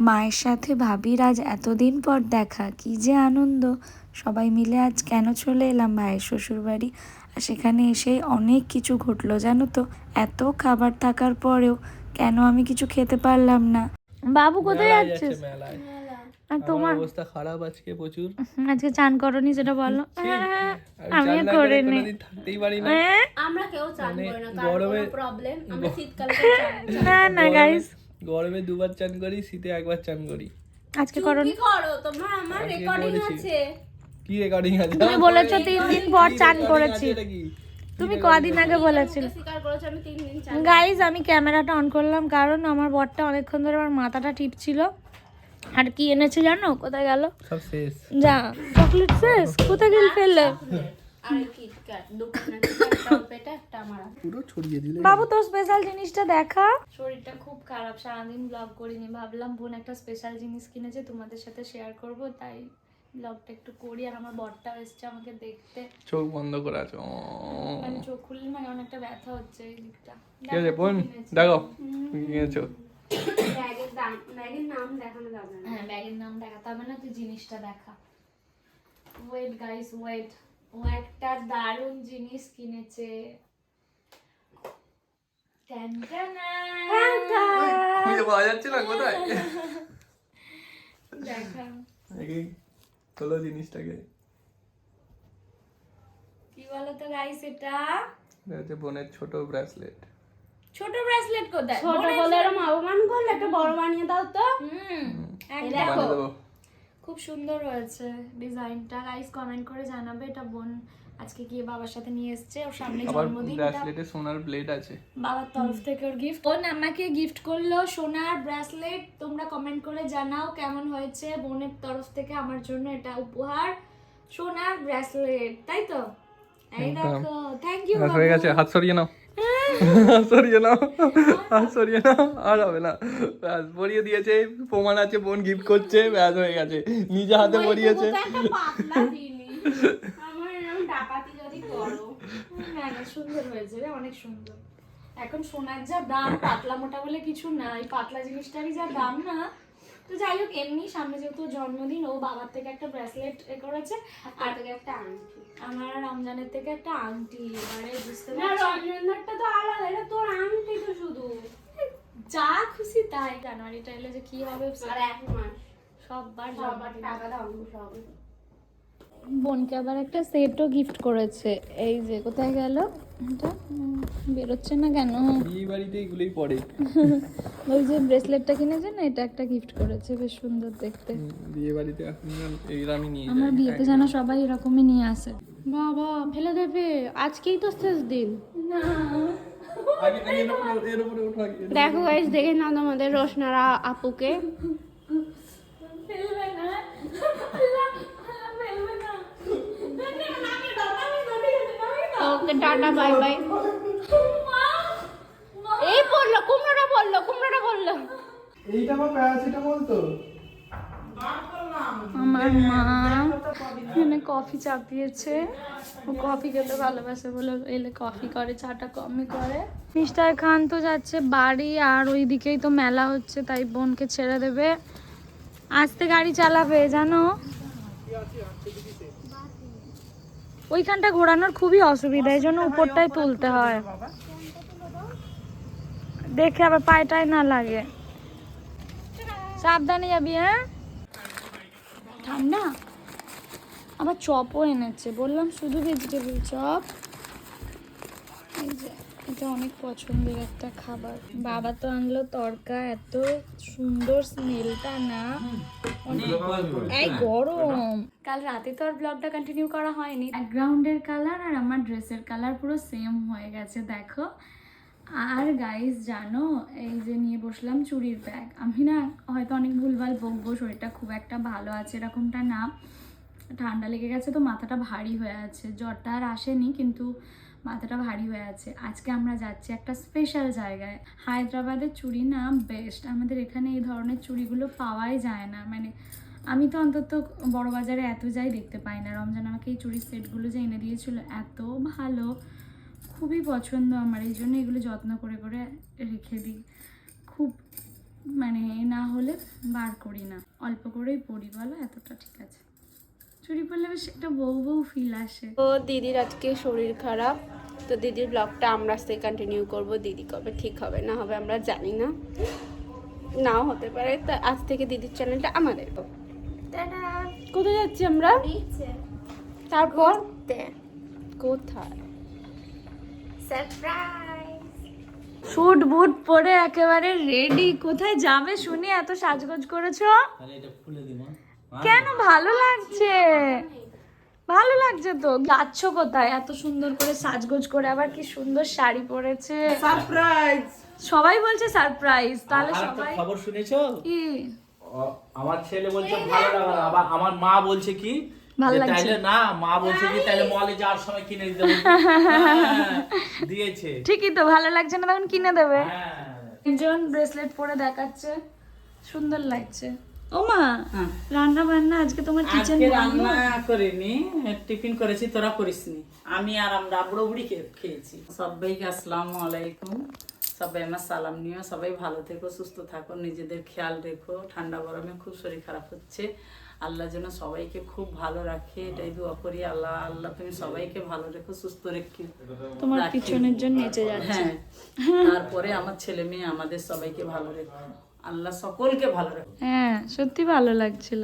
মায়ের সাথে ভাবির আজ এতদিন পর দেখা কি যে আনন্দ। সবাই মিলে আজ কেন চলে এলাম ভাইয়ের শ্বশুর বাড়ি আর সেখানে এসে অনেক কিছু ঘটলো জানো তো। এত খাবার থাকার পরেও কেন আমি কিছু খেতে পারলাম না? বাবু কোথায় যাচ্ছিস? যাচ্ছে আর তোমার? অবস্থা খারাপ আজকে প্রচুর। আজকে চান করনি সেটা বলো। হ্যাঁ, আমি আমিও চান করে করিনি থাকতেই পারি না। হ্যাঁ? আমরা কেউ চান মানে করি না কারণ গরমে- প্রবলেম আমরা শীতকালে চান না। না না গাইস গরমে দুবার চান করি শীতে একবার চান করি। আজকে করো কি করো? তোমরা আমার রেকর্ডিং আছে। কি রেকর্ডিং আছে? তুমি বলেছ তিন দিন পর কি চান করেছি। কি? তুমি কদিন আগে বলেছিলে। মুখে স্বীকার করেছ আমি তিন দিন চান গাইজ আমি ক্যামেরাটা অন করলাম কারণ আমার বরটা অনেকক্ষণ ধরে আমার মাথাটা টিপছিল আর কি এনেছে জানো? কোথায় গেল? সব শেষ। যা চকলেট শেষ? কোথায় গেল ফেললে? আর দুখানা একটা একটা আমার পুরো ছড়িয়ে দিলে। বাবু তোর স্পেশাল জিনিসটা দেখা। শরীরটা খুব খারাপ সারাদিন ব্লগ করিনি। ভাবলাম বোন একটা স্পেশাল জিনিস কিনেছে তোমাদের সাথে শেয়ার করব তাই ব্লগটা একটু করি। আর আমার বরটাও এসছে আমাকে দেখতে। চোখ বন্ধ করে আছে। মানে চোখ খুললে না কেমন একটা ব্যথা হচ্ছে এই দিকটা। ঠিক আছে বোন দেখো কিনেছো। ব্যাগের দাম ব্যাগের নাম দেখানো যাবে না। হ্যাঁ ব্যাগের নাম দেখাতে হবে না তুই জিনিসটা দেখা। ওয়েট গাইস ওয়েট ও একটা দারুণ জিনিস কিনেছে। খুঁজে পাওয়া যাচ্ছে না কোথায় দেখা জিনিসটাকে কি? বলো তো গাইস এটা? হচ্ছে বোনের ছোট ব্রেসলেট ছোট ব্রেসলেট কোথায়? ছোট বলে এরকম অপমান করলে একটা বড় বানিয়ে দাও তো। হুম একদম। দেখো। খুব সুন্দর হয়েছে ডিজাইনটা গাইস কমেন্ট করে জানাবে এটা বোন আজকে গিয়ে বাবার সাথে নিয়ে এসেছে ওর সামনে জন্মদিন ব্রেসলেটে সোনার ব্লেড আছে। বাবার তরফ থেকে ওর গিফট বোন আমাকে গিফট করল সোনার ব্রেসলেট। তোমরা কমেন্ট করে জানাও কেমন হয়েছে বোনের তরফ থেকে আমার জন্য এটা উপহার। সোনার ব্রেসলেট তাই তো? এই। দেখো থ্যাংক ইউ হয়ে গেছে হাত সরিয়ে নাও। সরিয়ে নাও সরিয়ে নাও আর হবে না। ব্যাস পরিয়ে দিয়েছে প্রমাণ আছে বোন গিফট করছে ব্যাস হয়ে গেছে। নিজে হাতে পরিয়েছে ডাকাতি যদি করো। না না সুন্দর হয়েছে রে অনেক সুন্দর। এখন সোনার যা দাম পাতলা মোটা বলে কিছু নাই পাতলা জিনিসটারই যা দাম না। তো যাই হোক এমনি সামনে যেহেতু জন্মদিন ও বাবার থেকে একটা ব্রেসলেট এ করেছে। আর থেকে একটা আংটি। আমার রমজানের থেকে একটা আংটি এবারে বুঝতে পারছ? তো আলাদা এটা তোর আংটি তো শুধু। যা খুশি তাই জানুয়ারিটা এলে যে কি হবে? আর এক মাস। সববার সবার টাকা দাও সব। বোনকে আবার একটা সেটও গিফট করেছে। এই যে কোথায় গেল? এটা বেরোচ্ছে না কেন? বিয়ে বাড়িতে এগুলোই পড়ে। ওই যে ব্রেসলেটটা কিনেছে না এটা একটা গিফট করেছে বেশ সুন্দর দেখতে। বিয়ে বাড়িতে এখন আমি নিয়ে আমার বিয়েতে যেন সবাই এরকমই নিয়ে আসে। বাবা ফেলে দেবে। আজকেই তো শেষ দিন। না। দেখো গাইস দেখে না তোমাদের রোশনারা আপুকে ফেলবে না আল্লাহ, আল্লাহ, ফেলবে না। ওকে টাটা বাই বাই। এই পড়ল কুমড়োটা পড়ল কুমড়োটা পড়ল এইটা আমার প্যারাসিটামল তো। আমার মা এখানে কফি চাপিয়েছে ও কফি খেতে ভালোবাসে বলে এলে কফি করে চাটা কমই করে। মিস্টার খান তো যাচ্ছে বাড়ি আর ওই দিকেই তো মেলা হচ্ছে তাই বোনকে ছেড়ে দেবে। আস্তে গাড়ি চালাবে জানো? ওইখানটা ঘোরানোর খুবই অসুবিধা, এই জন্য উপরটাই তুলতে হয়। দেখে আবার পায়টাই না লাগে। সাবধানে যাবি হ্যাঁ? ঠান্ডা? আবার চপও এনেছে, বললাম শুধু ভেজিটেবল চপ। যে, এটা অনেক পছন্দের একটা খাবার। বাবা তো আনলো তরকা, এত সুন্দর স্মেলটা না। এই গরম। কাল রাতে তো আর ব্লগটা কন্টিনিউ করা হয়নি। ব্যাকগ্রাউন্ডের কালার আর আমার ড্রেসের কালার পুরো সেম হয়ে গেছে দেখো। আর গাইস জানো এই যে নিয়ে বসলাম চুড়ির ব্যাগ আমি না হয়তো অনেক ভুলভাল বকবো শরীরটা খুব একটা ভালো আছে এরকমটা না। ঠান্ডা লেগে গেছে তো মাথাটা ভারী হয়ে আছে। জ্বরটা আর আসেনি কিন্তু মাথাটা ভারী হয়ে আছে। আজকে আমরা যাচ্ছি একটা স্পেশাল জায়গায়। হায়দ্রাবাদের চুড়ি না বেস্ট আমাদের এখানে এই ধরনের চুড়িগুলো পাওয়াই যায় না। মানে আমি তো অন্তত বড় বাজারে এত যাই দেখতে পাই না। রমজান আমাকে এই চুড়ির সেটগুলো যে এনে দিয়েছিল, এত ভালো। খুবই পছন্দ আমার। এই জন্য এগুলো যত্ন করে করে রেখে দিই। খুব মানে না হলে বার করি না। অল্প করেই পরি, বলো? এতটা ঠিক আছে। চুরি পরলে বেশ একটা বউ বউ ফিল আসে। তো দিদির আজকে শরীর খারাপ তো দিদির ব্লগটা আমরা আজকে কন্টিনিউ করব। দিদি কবে ঠিক হবে না হবে আমরা জানি না। নাও হতে পারে তা আজ থেকে দিদির চ্যানেলটা আমাদের কোথায় যাচ্ছি আমরা? তারপর? কোথায়? শুট বুট পরে একেবারে রেডি কোথায় যাবে শুনি এত সাজগোজ করেছ? কেন? ভালো লাগছে। ভালো লাগছে তো। যাচ্ছ কোথায়? এত সুন্দর করে সাজগোজ করে আবার কি সুন্দর শাড়ি পরেছে। সারপ্রাইজ সবাই বলছে সারপ্রাইজ তাহলে সবাই খবর শুনেছো? কি? আমার ছেলে বলছে ভালো লাগা আবার আমার মা বলছে কি? ভালো লাগছে। তাইলে না মা বলছে কি তাইলে মলে যাওয়ার সময় কিনে দিতে হ্যাঁ, দিয়েছে। ঠিকই তো ভালো লাগছে না তখন কিনে দেবে। হ্যাঁ। তিনজন ব্রেসলেট পরে দেখাচ্ছে সুন্দর লাগছে। ও মা রান্না বান্না আজকে তোমার কিচেন রান্না করিনি টিফিন করেছি তোরা করিসনি। আমি আর আমরা বুড়ো বুড়ি খেয়েছি। সবাইকে আসসালামু আলাইকুম। সবাই আমার সালাম নিও। সবাই ভালো থেকো সুস্থ থাকো নিজেদের খেয়াল রেখো। ঠান্ডা গরমে খুব শরীর খারাপ হচ্ছে। আল্লাহ যেন সবাইকে খুব ভালো রাখে এটাই দোয়া করি। আল্লাহ আল্লাহ তুমি সবাইকে ভালো রেখো সুস্থ রেখো। তোমার পিছনের জন্য নেচে যাচ্ছে। হ্যাঁ তারপরে আমার ছেলে মেয়ে আমাদের সবাইকে ভালো রেখো। আল্লাহ সকলকে ভালো রেখো হ্যাঁ সত্যি ভালো লাগছিল।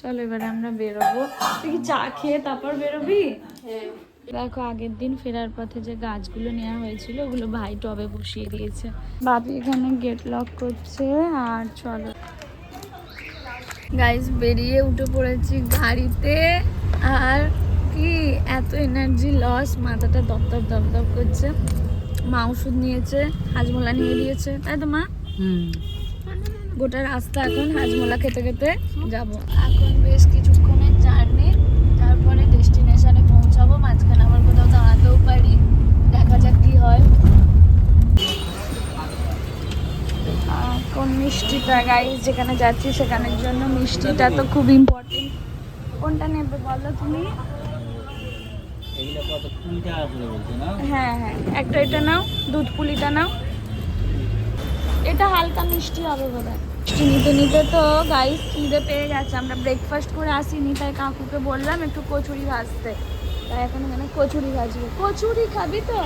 চলো এবারে আমরা বেরোবো। তুই কি চা খেয়ে তারপর বেরোবি? দেখো আগের দিন ফেরার পথে যে গাছগুলো নেওয়া হয়েছিল ওগুলো ভাই টবে বসিয়ে দিয়েছে। বাপি এখানে গেট লক করছে আর চলো। গাইস বেরিয়ে উঠে পড়েছি গাড়িতে। আর কি এত এনার্জি লস মাথাটা দপ দপ দপ দপ করছে। মা ওষুধ নিয়েছে হাজমোলা নিয়ে দিয়েছে তাই তো মা? হুম। গোটা রাস্তা এখন হাজমোলা খেতে খেতে যাব। এখন বেশ কিছুক্ষণের জার্নি তারপরে ডেস্টিনেশনে পৌঁছাবো মাঝখানে আবার কোথাও দাঁড়াতেও পারি। দেখা যাক কি হয়। কোন মিষ্টিটা গাইস যেখানে যাচ্ছি সেখানের জন্য মিষ্টিটা তো খুব ইম্পর্টেন্ট কোনটা নেবে বলো তুমি? হ্যাঁ হ্যাঁ। একটা এটা নাও দুধ পুলিটা নাও। এটা হালকা মিষ্টি হবে বোধ হয় মিষ্টি নিতে নিতে তো গাইস খিদে পেয়ে গেছে। আমরা ব্রেকফাস্ট করে আসিনি তাই কাকুকে বললাম একটু কচুরি ভাজতে। তাই এখন এখানে কচুরি ভাজবে। কচুরি খাবি তো।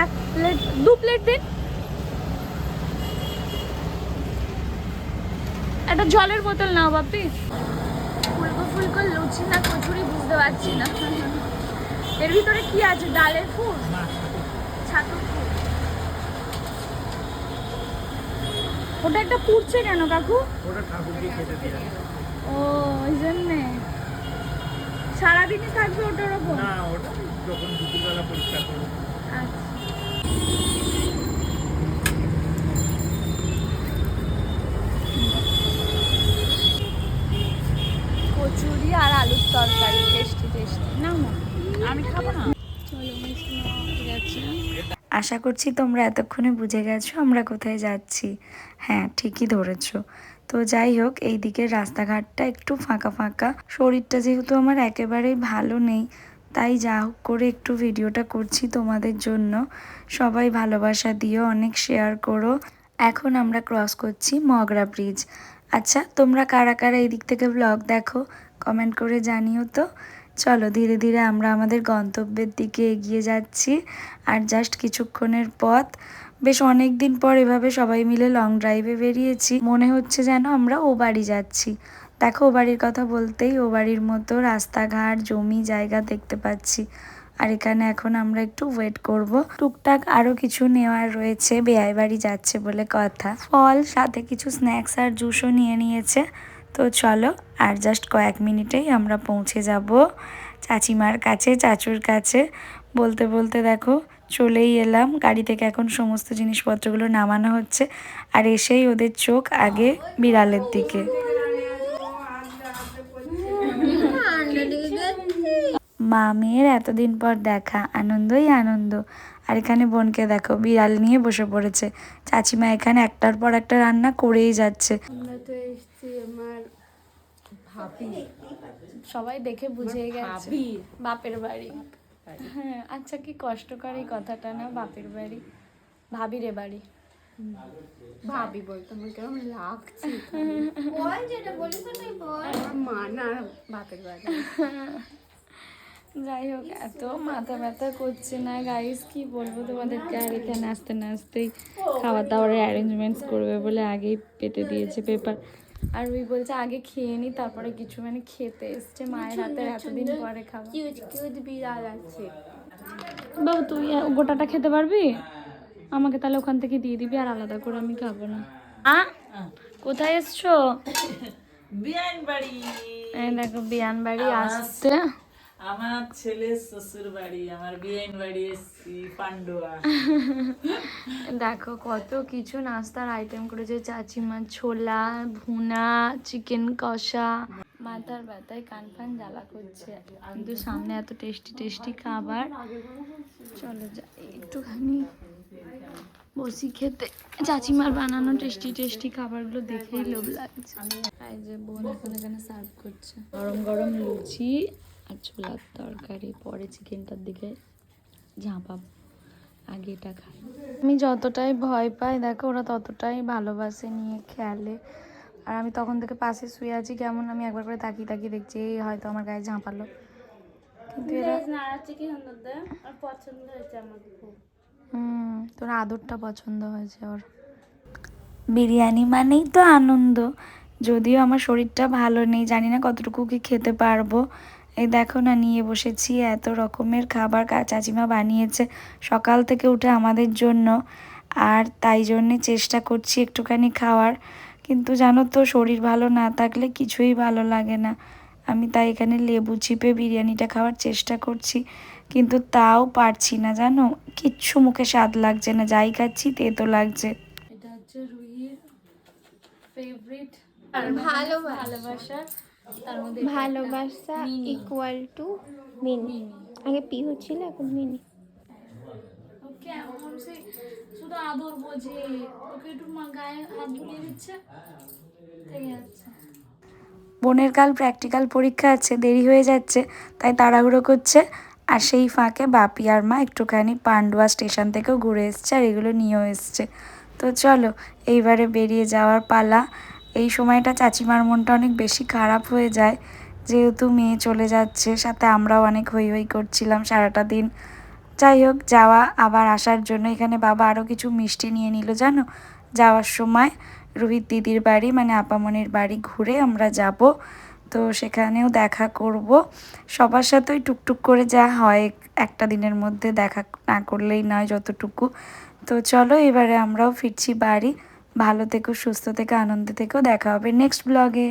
এক প্লেট দু প্লেট দিন একটা জলের বোতল নাও বাপি ফুলকো ফুলকো লুচি না কচুরি বুঝতে পারছি না। এর ভিতরে কি আছে? ডালের ফুল? ছাতুর ফুল ওটা একটা পুড়ছে কেন কাকু? ও ওই জন্যে? সারাদিনই থাকবে ওটার ওপর? আচ্ছা। কচুরি আর আলুর তরকারি টেস্টি টেস্টি। না আমি খাব না? আশা করছি তোমরা এতক্ষণে বুঝে গেছো আমরা কোথায় যাচ্ছি। হ্যাঁ ঠিকই ধরেছো। তো যাই হোক, এই দিকের রাস্তাঘাটটা একটু ফাঁকা ফাঁকা। শরীরটা যেহেতু আমার একেবারেই ভালো নেই, তাই যা হোক করে একটু ভিডিওটা করছি তোমাদের জন্য। সবাই ভালোবাসা দিও, অনেক শেয়ার করো। এখন আমরা ক্রস করছি মগরা ব্রিজ আচ্ছা তোমরা কারা কারা এই দিক থেকে ব্লগ দেখো কমেন্ট করে জানিও তো। চলো ধীরে ধীরে আমরা আমাদের গন্তব্যের দিকে এগিয়ে যাচ্ছি। আর জাস্ট কিছুক্ষণের পথ। বেশ অনেক দিন পর এভাবে সবাই মিলে লং ড্রাইভে বেরিয়েছি। মনে হচ্ছে যেন আমরা ও বাড়ি যাচ্ছি। দেখো ও বাড়ির কথা বলতেই ও বাড়ির মতো রাস্তাঘাট, জমি, জায়গা দেখতে পাচ্ছি। আর এখানে এখন আমরা একটু ওয়েট করব। টুকটাক আরও কিছু নেওয়ার রয়েছে। বেয়াই বাড়ি যাচ্ছে বলে কথা। ফল, সাথে কিছু স্ন্যাক্স আর জুসও নিয়ে নিয়েছে। তো চলো, আর জাস্ট কয়েক মিনিটেই আমরা পৌঁছে যাব চাচিমার কাছে, চাচুর কাছে। বলতে বলতে দেখো, চলেই এলাম। গাড়ি থেকে এখন সমস্ত জিনিসপত্রগুলো নামানো হচ্ছে, আর এসেই ওদের চোখ আগে বিড়ালের দিকে। মা, মেয়ের এতদিন পর দেখা। আনন্দই আনন্দ। আর এখানে বোনকে দেখো বিড়াল নিয়ে বসে পড়েছে। চাচিমা এখানে একটার পর একটা রান্না করেই যাচ্ছে। আমরা তো এসছি আমার সবাই দেখে বুঝেই গেছে। বাপের বাড়ি। হ্যাঁ আচ্ছা কি কষ্টকর এই কথাটা না বাপের বাড়ি। ভাবিরে বাড়ি। ভাবি বলতো আমার কেমন লাগছে আমার মা না বাপের বাড়ি। যাই হোক এত মাথা ব্যথা করছে না। গাইস কি বলব তোমাদেরকে? আর এখানে আসতে না আসতেই খাবার দাবারের অ্যারেঞ্জমেন্টস করবে বলে আগেই পেতে দিয়েছে পেপার আর ওই বলছে আগে খেয়ে নি তারপরে কিছু মানে খেতে এসছে। মায়ের হাতের এতদিন পরে খাবার কিউট কিউট বিড়াল আছে। বাবু তুই গোটাটা খেতে পারবি? আমাকে তাহলে ওখান থেকে দিয়ে দিবি আর আলাদা করে আমি খাব না। আ কোথায় এসছো? বিয়ান বাড়ি দেখো বিয়ান বাড়ি আসতে আমার ছেলে শ্বশুর বাড়ি, আমার বিয়ান বাড়ি এসছি, পান্ডুয়া। দেখো, কত কিছু নাস্তার আইটেম করেছে, চাচিমা, ছোলা, ভুনা চিকেন কষা। মাথার ব্যথায় কান ফান জ্বালা করছে। কিন্তু সামনে এত টেস্টি টেস্টি খাবার। চলো যাই একটুখানি বসি খেতে। চাচিমার বানানো টেস্টি টেস্টি খাবারগুলো দেখেই লোভ লাগছে। যে বোন এখন এখানে সার্ভ করছে। গরম গরম লুচি আর ছোলার তরকারি পরে চিকেনটার দিকে ঝাঁপাবো। আগে এটা খাই। আমি যতটাই ভয় পাই দেখো ওরা ততটাই ভালোবাসে নিয়ে খেলে। আর আমি তখন থেকে পাশে শুয়ে আছি কেমন আমি একবার করে তাকিয়ে তাকিয়ে দেখছি এই হয়তো আমার গায়ে ঝাঁপালো। কিন্তু এরা পছন্দ হয়েছে আমার খুব। হুম তোর আদরটা পছন্দ হয়েছে ওর। বিরিয়ানি মানেই তো আনন্দ। যদিও আমার শরীরটা ভালো নেই জানি না কতটুকু কি খেতে পারব। এই দেখো না নিয়ে বসেছি। এত রকমের খাবার কা- চাচিমা বানিয়েছে সকাল থেকে উঠে আমাদের জন্য। আর তাই জন্যে চেষ্টা করছি একটুখানি খাওয়ার। কিন্তু জানো তো শরীর ভালো না থাকলে কিছুই ভালো লাগে না। আমি তাই এখানে লেবু চিপে বিরিয়ানিটা খাওয়ার চেষ্টা করছি। কিন্তু তাও পারছি না জানো? কিচ্ছু মুখে স্বাদ লাগছে না। যাই খাচ্ছি তেতো লাগছে। এটা হচ্ছে রুহির ফেভারিট মধ্যে ভালোবাসা ইকুয়াল টু মিনি। আগে পিহু ছিল এখন মিনি। সে শুধু আদর বোঝে। ওকে একটু গায়ে হাত বুলিয়ে দিচ্ছে বোনের কাল প্র্যাকটিক্যাল পরীক্ষা আছে দেরি হয়ে যাচ্ছে তাই তাড়াহুড়ো করছে। আর সেই ফাঁকে বাপি আর মা একটুখানি পান্ডুয়া স্টেশন থেকেও ঘুরে এসছে আর এগুলো নিয়েও এসছে। তো চলো এইবারে বেরিয়ে যাওয়ার পালা। এই সময়টা চাচিমার মনটা অনেক বেশি খারাপ হয়ে যায়। যেহেতু মেয়ে চলে যাচ্ছে, সাথে আমরাও অনেক হই হই করছিলাম সারাটা দিন। যাই হোক, যাওয়া আবার আসার জন্য এখানে বাবা আরও কিছু মিষ্টি নিয়ে নিল, জানো? যাওয়ার সময় রোহিত দিদির বাড়ি মানে আপামনির বাড়ি ঘুরে আমরা যাব। তো সেখানেও দেখা করব। সবার সাথেই টুকটুক করে যা হয় একটা দিনের মধ্যে দেখা না করলেই নয় যতটুকু। তো চলো, এবারে আমরাও ফিরছি বাড়ি। ভালো থেকো সুস্থ থেকো আনন্দ থেকো। দেখা হবে নেক্সট ব্লগে